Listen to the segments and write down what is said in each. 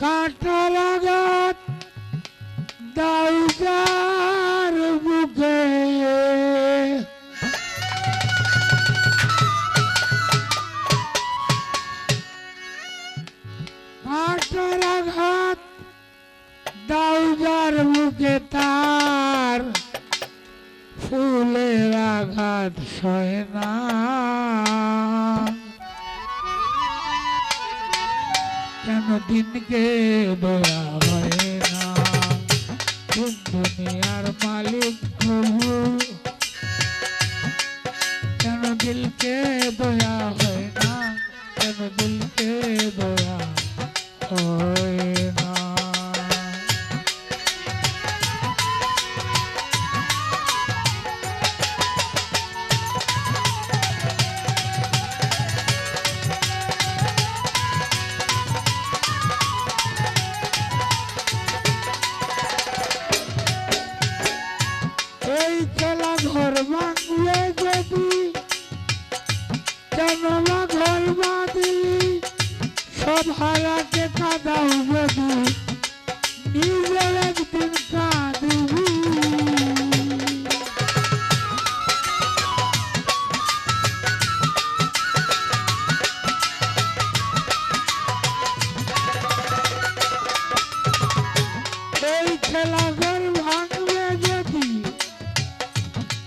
কাটার আঘাত দাউজার বুকে কাটার আঘাত তার ফুলের আঘাত সয় না। কেন দিনকে দয়া হয় না কোন দুনিয়ার মালিক প্রভু কেন দিলকে দয়া হয় না কেন দিলকে দয়া হয় সব কাদাও যদি নিজের একদিন কাঁদবি। এই খেলা ঘর ভাঙলে যদি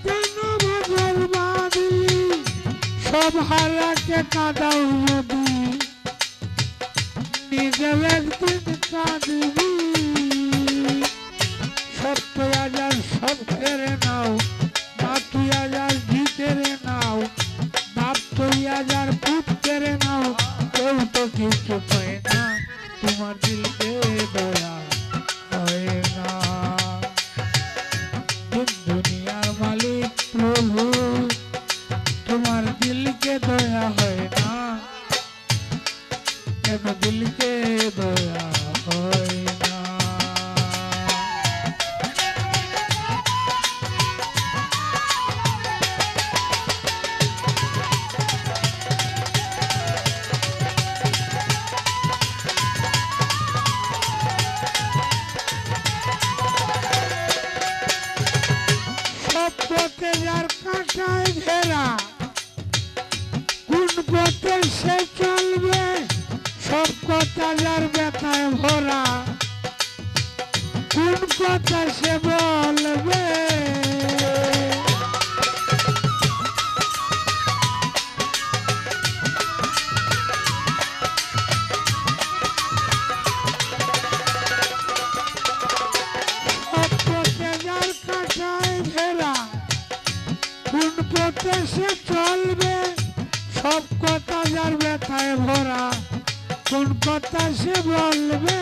কেন বা বাঁধলি? সব হারাকে কাদাও যদি নিজের একদিন কাঁদবি সত্য কেন দিলকে দয়া হয় না সব পথে যার কাঁটায় ঘেরা যার ব্যথায় ভরা। কোন কথা সে বলবে? সে চলবে? সব কথা যার ব্যথায় ভরা। কথা বলবে।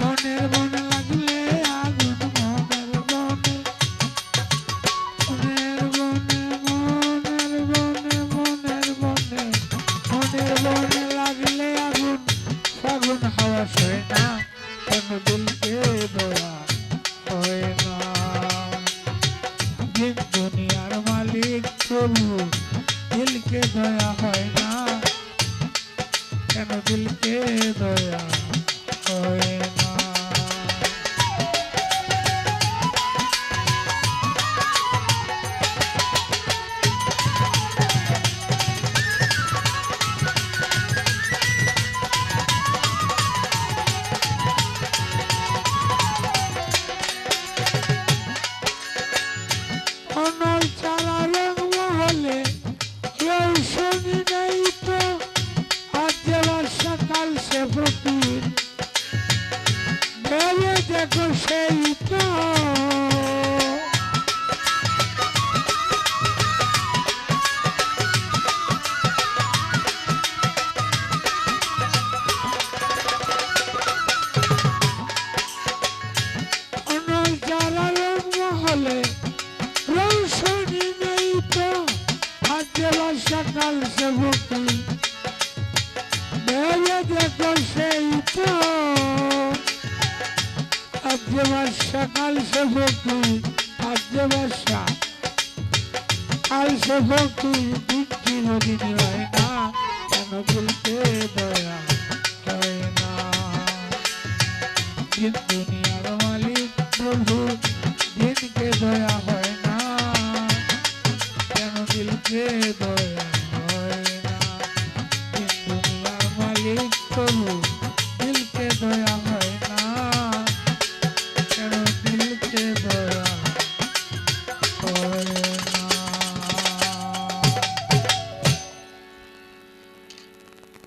মনের মনে লাগলে আগুন মনের বনে মনের মনের বনে মনের বনে লাগলে আগুন ফাগুন হাওয়া সয় না। কেন দিলকে হয় না। দিন দুনিয়ার মালিক প্রভু, দিলকে দয়া হয় অনল চারা রঙ মহলে, কেউ শুনি নেই তো আজ সকাল সে ফকির ভেবে দেখো সেই তো। যে বাদশা কাল সে ভক্তি আর যে বাদশা কাল সে ভক্তি দিচ্ছি নদীন রয় না কেন বলতে দয়া হয় না। কিন্তু দুনিয়ার মালিক প্রভু, দিনকে দয়া হয় না কেন দিলকে দয়া